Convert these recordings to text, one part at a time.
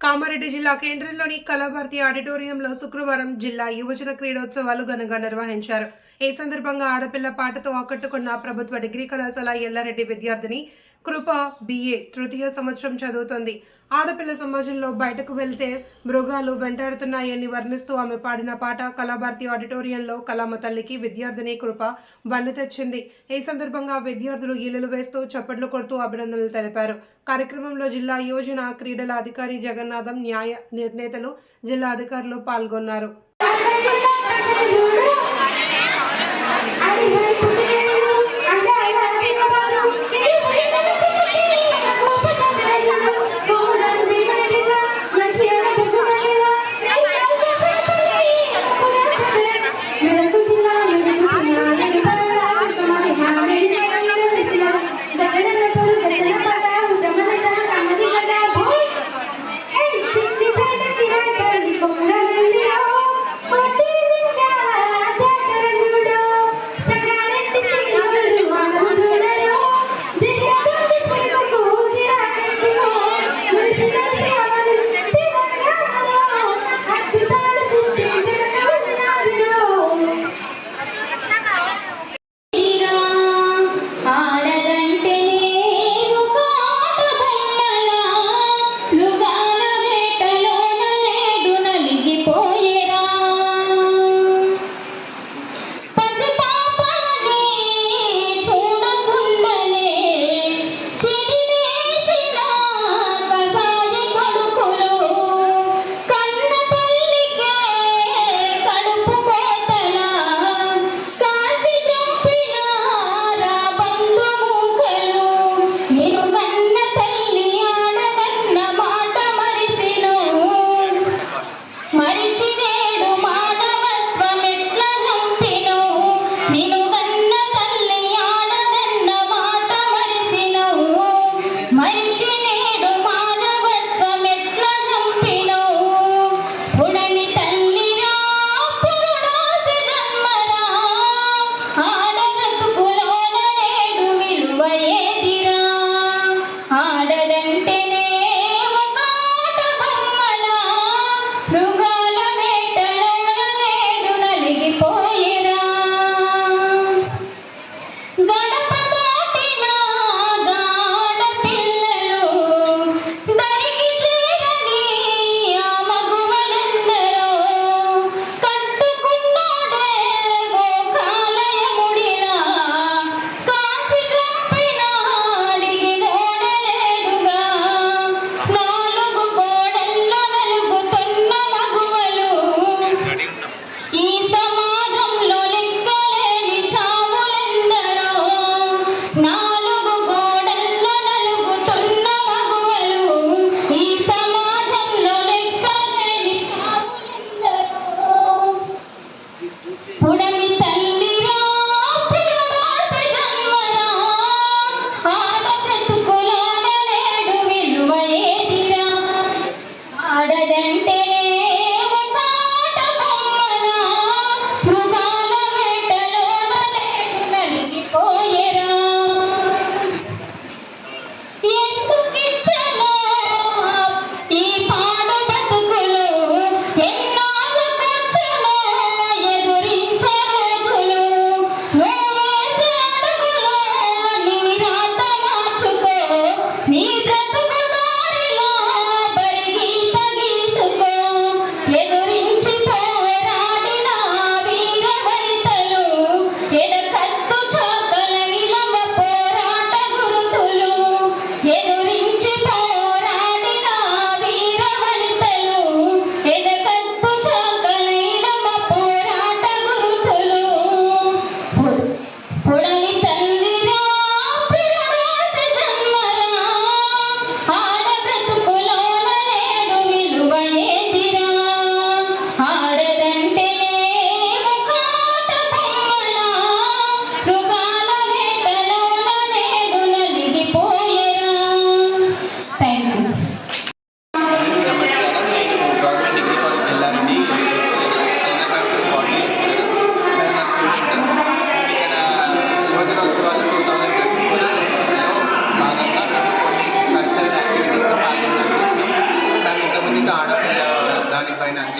కామారెడ్డి జిల్లా కేంద్రంలోని కళాభారతి ఆడిటోరియంలో శుక్రవారం జిల్లా యువజన క్రీడోత్సవాలు ఘనంగా నిర్వహించారు. ఈ సందర్భంగా ఆడపిల్ల పాటతో ఆకట్టుకున్న ప్రభుత్వ డిగ్రీ కళాశాల ఎల్లారెడ్డి విద్యార్థిని కృప బిఏ తృతీయ సంవత్సరం చదువుతోంది. ఆడపిల్ల సమాజంలో బయటకు వెళ్తే మృగాలు వెంటాడుతున్నాయని వర్ణిస్తూ ఆమె పాడిన పాట కళాభారతి ఆడిటోరియంలో కళామ తల్లికి విద్యార్థిని కృప బండి తెచ్చింది. ఈ సందర్భంగా విద్యార్థులు ఈలలు వేస్తూ చప్పట్లు కొడుతూ అభినందనలు తెలిపారు. కార్యక్రమంలో జిల్లా యోజన క్రీడల అధికారి జగన్నాథం న్యాయ నిర్ణేతలు జిల్లా అధికారులు పాల్గొన్నారు. Thank you.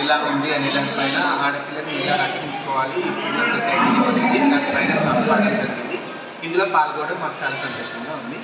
ఇలా ఉంది అనే దానిపైన ఆడపిల్లని ఎలా రక్షించుకోవాలి ఇప్పుడున్న సొసైటీలో అనేది దానిపైన సంపాదన జరిగింది. ఇందులో పాల్గొనడం మాకు చాలా సంతోషంగా ఉంది.